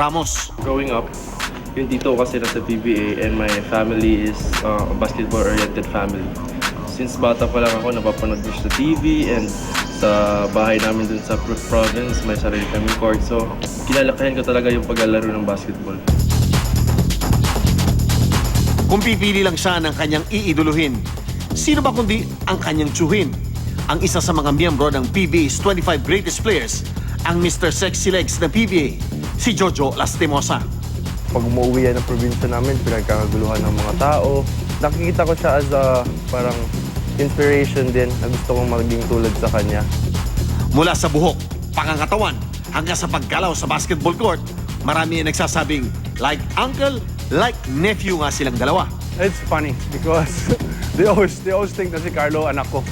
Ramos. Growing up, yung tito ko kasi nasa PBA and my family is uh, a basketball-oriented family. Since bata pa lang ako, napapanood ko sa TV and sa bahay namin dun sa Pro- province, may sarili kaming court. So, kinalakayan ko talaga yung paglalaro ng basketball. Kung pipili lang siya ng kanyang iiduluhin, sino ba kundi ang kanyang tsuhin? Ang isa sa mga miyembro ng PBA's 25 greatest players, ang Mr. Sexy Legs ng PBA, si Jojo Lastimosa. Pag umuwi yan ng probinsya namin, pinagkakaguluhan ng mga tao. Nakikita ko siya as a parang inspiration din na gusto kong maging tulad sa kanya. Mula sa buhok, pangangatawan, hanggang sa paggalaw sa basketball court, marami ang nagsasabing, like uncle, like nephew nga silang dalawa. It's funny because they always they always think na si Carlo anak ko.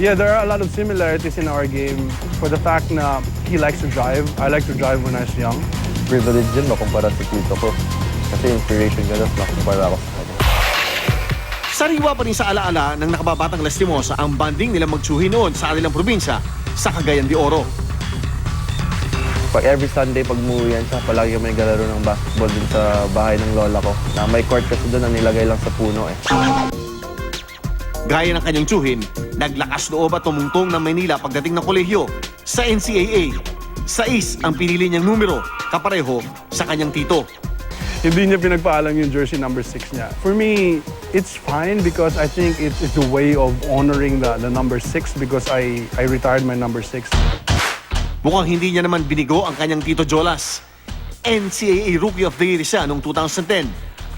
Yeah, there are a lot of similarities in our game for the fact na he likes to drive. I like to drive when I was young. Privilege din makumpara sa tito ko. Kasi inspiration ka doon, makumpara ako sa kanya. Sariwa pa rin sa alaala ng nakababatang Lastimosa ang banding nilang magtsuhin noon sa kanilang probinsya sa Cagayan de Oro. Pag every Sunday, pag umuwi yan siya, palagi may galaro ng basketball dun sa bahay ng lola ko. Na may court kasi doon na nilagay lang sa puno eh. Gaya ng kanyang tsuhin, naglakas loob at tumungtong ng Maynila pagdating ng kolehiyo sa NCAA. Sais ang pinili niyang numero, kapareho sa kanyang tito. Hindi niya pinagpaalam yung jersey number 6 niya. For me, it's fine because I think it's, it's a way of honoring the, the number 6 because I, I retired my number 6. Mukhang hindi niya naman binigo ang kanyang tito Jolas. NCAA Rookie of the Year siya noong 2010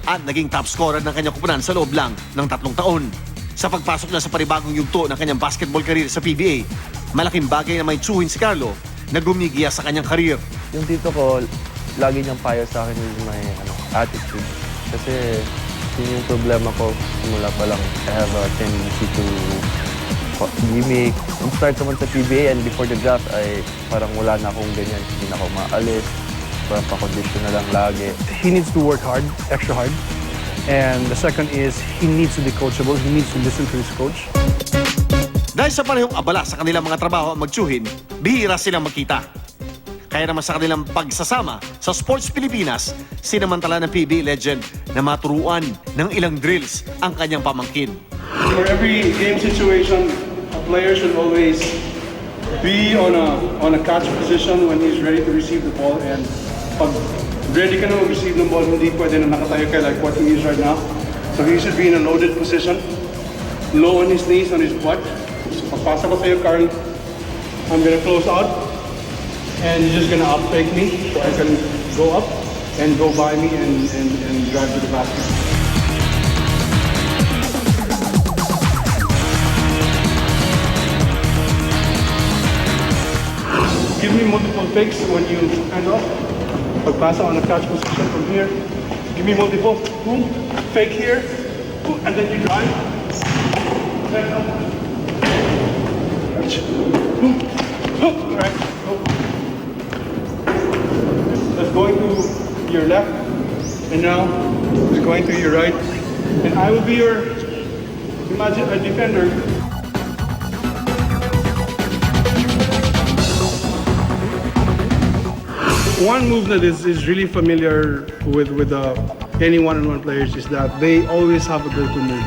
at naging top scorer ng kanyang kupunan sa loob lang ng tatlong taon. Sa pagpasok niya sa panibagong yugto ng kanyang basketball career sa PBA, malaking bagay na may tsuhin si Carlo na gumigiya sa kanyang career. Yung tito ko, lagi niyang payo sa akin with my ano, attitude. Kasi yun yung problema ko simula pa lang. I have a tendency to gimmick. Nung start naman sa PBA and before the draft ay parang wala na akong ganyan. Hindi na ako maalis. Parang pa-condition na lang lagi. He needs to work hard, extra hard. And the second is he needs to be coachable. He needs to listen to his coach. Dahil sa parehong abala sa kanilang mga trabaho at magtsuhin, bihira silang magkita. Kaya naman sa kanilang pagsasama sa Sports Pilipinas, sinamantala ng PBA legend na maturuan ng ilang drills ang kanyang pamangkin. For every game situation, a player should always be on a on a catch position when he's ready to receive the ball and pag ready ka na mag-receive ng ball, hindi pwede na nakatayo ka like what he is right now. So he should be in a loaded position, low on his knees, on his butt. So pagpasa ko sa'yo, Carl, I'm gonna close out and you're just gonna up fake me so I can go up and go by me and, and, and drive to the basket. Give me multiple fakes when you hand off. Pagpasa on a catch position from here. Give me multiple. Boom. Fake here. Boom. And then you drive. Then up. Catch. Boom. All right. Go. That's going to your left. And now it's going to your right. And I will be your, imagine a defender. One move that is, is really familiar with, with uh, any one-on-one players is that they always have a go-to move.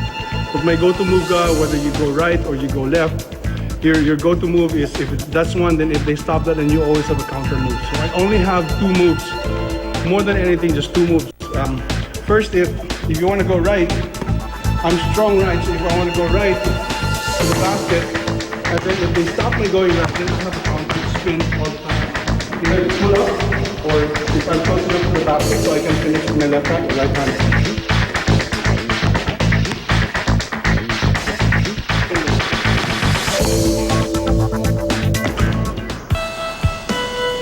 But my go-to move ka, whether you go right or you go left, your, your go-to move is if that's one, then if they stop that, then you always have a counter move. So I only have two moves. More than anything, just two moves. Um, first, if, if you want to go right, I'm strong right, so if I want to go right to the basket, and then if they stop me going left, then I have a counter spin all the time. Either pull up, or if I'm close enough to the basket so I can finish with my left hand or right hand.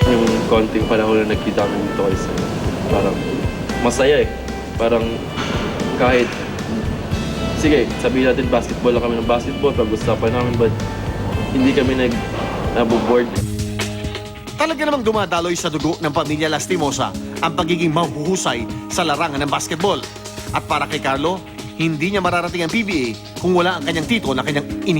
Yung konting panahon na nagkita kami dito Sam, parang masaya eh. Parang kahit, sige, sabihin natin basketball lang kami ng basketball, pag-usapan namin, but hindi kami nag naboboard. Talaga namang dumadaloy sa dugo ng pamilya Lastimosa ang pagiging mahuhusay sa larangan ng basketball. At para kay Carlo, hindi niya mararating ang PBA kung wala ang kanyang tito na kanyang ini